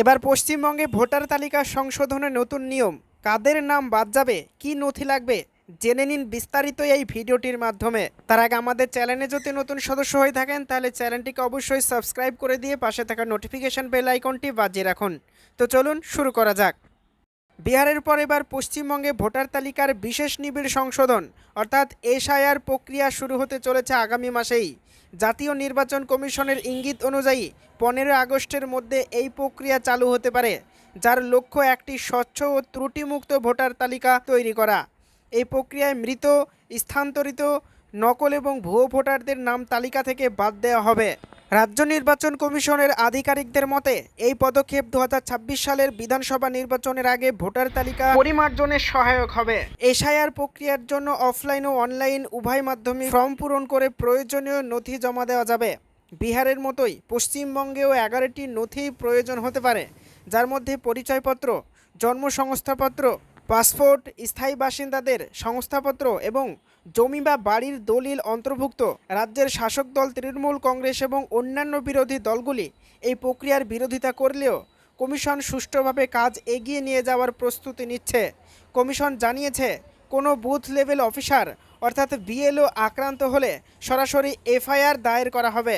এবার পশ্চিমবঙ্গে ভোটার তালিকা সংশোধনের নতুন নিয়ম। কাদের নাম বাদ যাবে? কি নথি লাগবে? জেনে নিন বিস্তারিত এই ভিডিওটির মাধ্যমে। তার আগে আমাদের চ্যানেলে যদি নতুন সদস্য হয়ে থাকেন, তাহলে চ্যানেলটিকে অবশ্যই সাবস্ক্রাইব করে দিয়ে পাশে থাকা নোটিফিকেশন বেল আইকনটি বাজিয়ে রাখুন। তো চলুন শুরু করা যাক। বিহারের পর এবার পশ্চিমবঙ্গে ভোটার তালিকার বিশেষ নিবিড় সংশোধন, অর্থাৎ এসআইআর প্রক্রিয়া শুরু হতে চলেছে আগামী মাসেই। জাতীয় নির্বাচন কমিশনের ইঙ্গিত অনুযায়ী পনেরো আগস্টের মধ্যে এই প্রক্রিয়া চালু হতে পারে, যার লক্ষ্য একটি স্বচ্ছ ও ত্রুটিমুক্ত ভোটার তালিকা তৈরি করা। এই প্রক্রিয়ায় মৃত, স্থানান্তরিত, নকল এবং ভুয়ো ভোটারদের নাম তালিকা থেকে বাদ দেওয়া হবে। রাজ্য নির্বাচন কমিশনের আধিকারিকদের মতে এই পদক্ষেপ দু হাজার ছাব্বিশ সালের বিধানসভা নির্বাচনের আগে ভোটার তালিকা পরিমার্জনের সহায়ক হবে। এসআইআর প্রক্রিয়ার জন্য অফলাইন ও অনলাইন উভয় মাধ্যমে ফর্ম পূরণ করে প্রয়োজনীয় নথি জমা দেওয়া যাবে। বিহারের মতোই পশ্চিমবঙ্গেও এগারোটি নথি প্রয়োজন হতে পারে যার মধ্যে পরিচয়পত্র জন্ম সংস্থাপত্র পাসপোর্ট, স্থায়ী বাসিন্দাদের সংস্থাপত্র এবং জমি বা বাড়ির দলিল অন্তর্ভুক্ত। রাজ্যের শাসক দল, তৃণমূল কংগ্রেস এবং অন্যান্য বিরোধী দলগুলি এই প্রক্রিয়ার বিরোধিতা করলেও কমিশন সুষ্ঠুভাবে কাজ এগিয়ে নিয়ে যাওয়ার প্রস্তুতি নিচ্ছে। কমিশন জানিয়েছে, কোনো বুথ লেভেল অফিসার, অর্থাৎ বিএলও আক্রান্ত হলে সরাসরি এফআইআর দায়ের করা হবে।